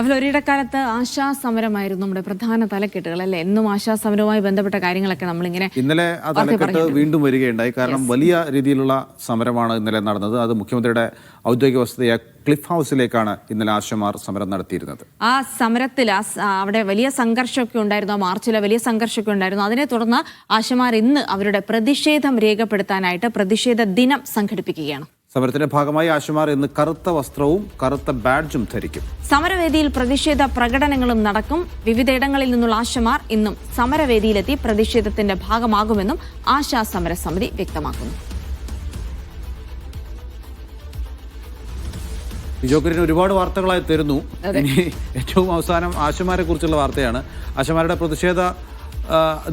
അപ്പോൾ ഒരിടക്കാലത്ത് ആശാസമരമായിരുന്നു നമ്മുടെ പ്രധാന തലക്കെട്ടുകൾ അല്ലേ? എന്നും ആശാസമരവുമായി ബന്ധപ്പെട്ട കാര്യങ്ങളൊക്കെ നമ്മളിങ്ങനെ ഇന്നലെ ആ തലക്കെട്ട് വീണ്ടും വരികയുണ്ടായി. കാരണം വലിയ രീതിയിലുള്ള സമരമാണ് ഇന്നലെ നടന്നത്. അത് മുഖ്യമന്ത്രിയുടെ ഔദ്യോഗിക വസതിയായ ക്ലിഫ് ഹൗസിലേക്കാണ് ഇന്നലെ ആശമാർ സമരം നടത്തിയിരുന്നത്. ആ സമരത്തിൽ അവിടെ വലിയ സംഘർഷമൊക്കെ ഉണ്ടായിരുന്നു. ആ മാർച്ചിലെ വലിയ സംഘർഷമൊക്കെ ഉണ്ടായിരുന്നു. അതിനെ തുടർന്ന് ആശമാർ ഇന്ന് അവരുടെ പ്രതിഷേധം രേഖപ്പെടുത്താനായിട്ട് പ്രതിഷേധ ദിനം സംഘടിപ്പിക്കുകയാണ്. സമരത്തിന്റെ ഭാഗമായി ആശുമാർ ഇന്ന് കറുത്ത വസ്ത്രവും കറുത്ത ബാഡ്ജും ധരിക്കും. സമരവേദിയിൽ പ്രതിഷേധ പ്രകടനങ്ങളും നടക്കും. വിവിധയിടങ്ങളിൽ നിന്നുള്ള ആശുമാർ ഇന്നും സമരവേദിയിലെത്തി പ്രതിഷേധത്തിന്റെ ഭാഗമാകുമെന്നും ആശാ സമര സമിതി വ്യക്തമാക്കുന്നു. ജോക്കറിന് ഒരുപാട് വാർത്തകളായി തരുന്നു. ഏറ്റവും അവസാനം ആശുമാരെ കുറിച്ചുള്ള വാർത്തയാണ്. ആശുമാരുടെ പ്രതിഷേധ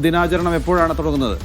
ദിനാചരണം എപ്പോഴാണ് തുടങ്ങുന്നത്?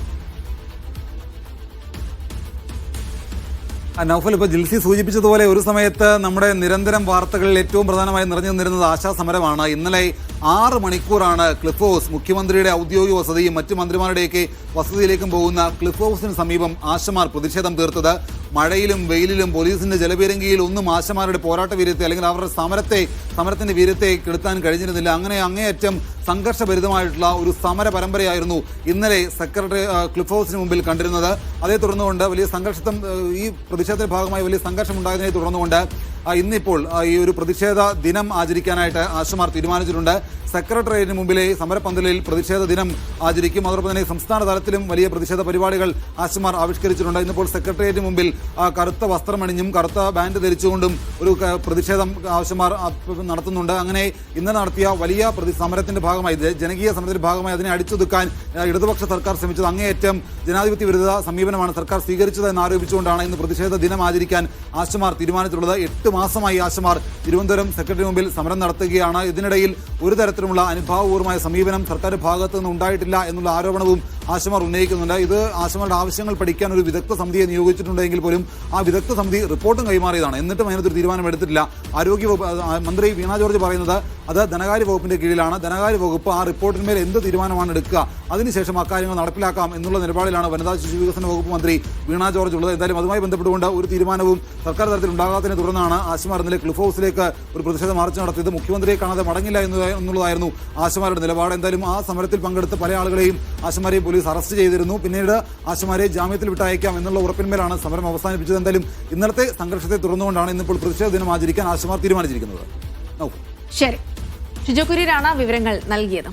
നൗഫൽ ഇപ്പോൾ ജിൽസി സൂചിപ്പിച്ചതുപോലെ ഒരു സമയത്ത് നമ്മുടെ നിരന്തരം വാർത്തകളിൽ ഏറ്റവും പ്രധാനമായി നിറഞ്ഞു നിന്നിരുന്നത് ആശാ സമരമാണ് ഇന്നലെ ആറ് മണിക്കൂറാണ് ക്ലിഫ് ഹൗസ് മുഖ്യമന്ത്രിയുടെ ഔദ്യോഗിക വസതിയും മറ്റ് മന്ത്രിമാരുടെയൊക്കെ വസതിയിലേക്കും പോകുന്ന ക്ലിഫ് ഹൗസിന് സമീപം ആശമാർ പ്രതിഷേധം തീർത്തത്. മഴയിലും വെയിലിലും പോലീസിന്റെ ജലപീരങ്കിയിൽ ഒന്നും ആശമാരുടെ പോരാട്ട വീര്യത്തെ അല്ലെങ്കിൽ അവരുടെ സമരത്തെ സമരത്തിന്റെ വീര്യത്തെ കെടുത്താൻ കഴിഞ്ഞിരുന്നില്ല. അങ്ങനെ അങ്ങേയറ്റം സംഘർഷഭരിതമായിട്ടുള്ള ഒരു സമര പരമ്പരയായിരുന്നു ഇന്നലെ സെക്രട്ടറി ക്ലിഫ് ഹൗസിന് മുമ്പിൽ കണ്ടിരുന്നത്. അതേ തുടർന്നുകൊണ്ട് വലിയ സംഘർഷത്തം ഈ പ്രതിഷേധത്തിന്റെ ഭാഗമായി വലിയ സംഘർഷം ഉണ്ടായതിനെ തുടർന്നുകൊണ്ട് ഇന്നിപ്പോൾ ഈ ഒരു പ്രതിഷേധ ദിനം ആചരിക്കാനായിട്ട് ആശുമാർ തീരുമാനിച്ചിട്ടുണ്ട്. സെക്രട്ടേറിയറ്റിന് മുമ്പിലെ സമരപന്തലിൽ പ്രതിഷേധ ദിനം ആചരിക്കും. അതോടൊപ്പം തന്നെ സംസ്ഥാന തലത്തിലും വലിയ പ്രതിഷേധ പരിപാടികൾ ആശുമാർ ആവിഷ്കരിച്ചിട്ടുണ്ട്. ഇന്നിപ്പോൾ സെക്രട്ടേറിയറ്റിന് മുമ്പിൽ കറുത്ത വസ്ത്രമണിഞ്ഞും കറുത്ത ബാൻഡ് ധരിച്ചുകൊണ്ടും ഒരു പ്രതിഷേധം ആശുമാർ നടത്തുന്നുണ്ട്. അങ്ങനെ ഇന്ന് നടത്തിയ വലിയ സമരത്തിന്റെ ഭാഗമായി ജനകീയ സമരത്തിന്റെ ഭാഗമായി അതിനെ അടിച്ചൊതുക്കാൻ ഇടതുപക്ഷ സർക്കാർ ശ്രമിച്ചത്. അങ്ങേയറ്റം ജനാധിപത്യ വിരുദ്ധ സമീപനമാണ് സർക്കാർ സ്വീകരിച്ചത് എന്നാരോപിച്ചുകൊണ്ടാണ് ഇന്ന് പ്രതിഷേധ ദിനം ആചരിക്കാൻ ആശുമാർ തീരുമാനിച്ചിട്ടുള്ളത്. എട്ട് മാസമായി ആശുമാർ തിരുവനന്തപുരം സെക്രട്ടറി മുമ്പിൽ സമരം നടത്തുകയാണ്. ഇതിനിടയിൽ ഒരു തരത്തിലുമുള്ള അനുഭാവപൂർവമായ സമീപനം സർക്കാർ ഭാഗത്തു നിന്ന് ഉണ്ടായിട്ടില്ല എന്നുള്ള ആരോപണവും ആശമാർ ഉന്നയിക്കുന്നുണ്ട്. ഇത് ആശമാരുടെ ആവശ്യങ്ങൾ പഠിക്കാൻ ഒരു വിദഗ്ധ സമിതിയെ നിയോഗിച്ചിട്ടുണ്ടെങ്കിൽ പോലും ആ വിദഗ്ധ സമിതി റിപ്പോർട്ടും കൈമാറിയതാണ്. എന്നിട്ടും അതിനകത്തൊരു തീരുമാനം എടുത്തിട്ടില്ല. ആരോഗ്യ വകുപ്പ് മന്ത്രി വീണ ജോർജ് പറയുന്നത് അത് ധനകാര്യ വകുപ്പിന്റെ കീഴിലാണ്. ധനകാര്യ വകുപ്പ് ആ റിപ്പോർട്ടിന്മേൽ എന്ത് തീരുമാനമാണ് എടുക്കുക? അതിനുശേഷം അക്കാര്യങ്ങൾ നടപ്പിലാക്കാം എന്നുള്ള നിലപാടിലാണ് വനിതാ ശിശു വികസന വകുപ്പ് മന്ത്രി വീണ ജോർജ് ഉള്ളത്. എന്തായാലും അതുമായി ബന്ധപ്പെട്ടുകൊണ്ട് ഒരു തീരുമാനവും സർക്കാർ തലത്തിൽ ഉണ്ടാകാത്തതിനെ തുടർന്നാണ് ആശമാർ ഇന്നലെ ക്ലിഫ് ഹൗസിലേക്ക് ഒരു പ്രതിഷേധ മാർച്ച് നടത്തിയത്. മുഖ്യമന്ത്രിയെ കാണാതെ മടങ്ങില്ല എന്നുള്ളതായിരുന്നു ആശമാരുടെ നിലപാട്. എന്തായാലും ആ സമരത്തിൽ പങ്കെടുത്ത പല ആളുകളെയും ആശമാരെ പോലീസ് അറസ്റ്റ് ചെയ്തിരുന്നു. പിന്നീട് ആശമാരെ ജാമ്യത്തിൽ വിട്ടയക്കാം എന്നുള്ള ഉറപ്പിന്മേലാണ് സമരം അവസാനിപ്പിച്ചത്. എന്തായാലും ഇന്നലത്തെ സംഘർഷത്തെ തുടർന്നുകൊണ്ടാണ് ഇന്നിപ്പോൾ പ്രതിഷേധ ദിനം ആചരിക്കാൻ ആശമാർ തീരുമാനിച്ചിരിക്കുന്നത്. ശരി. ഷിജോ കുര്യരാണ് വിവരങ്ങൾ നൽകിയത്.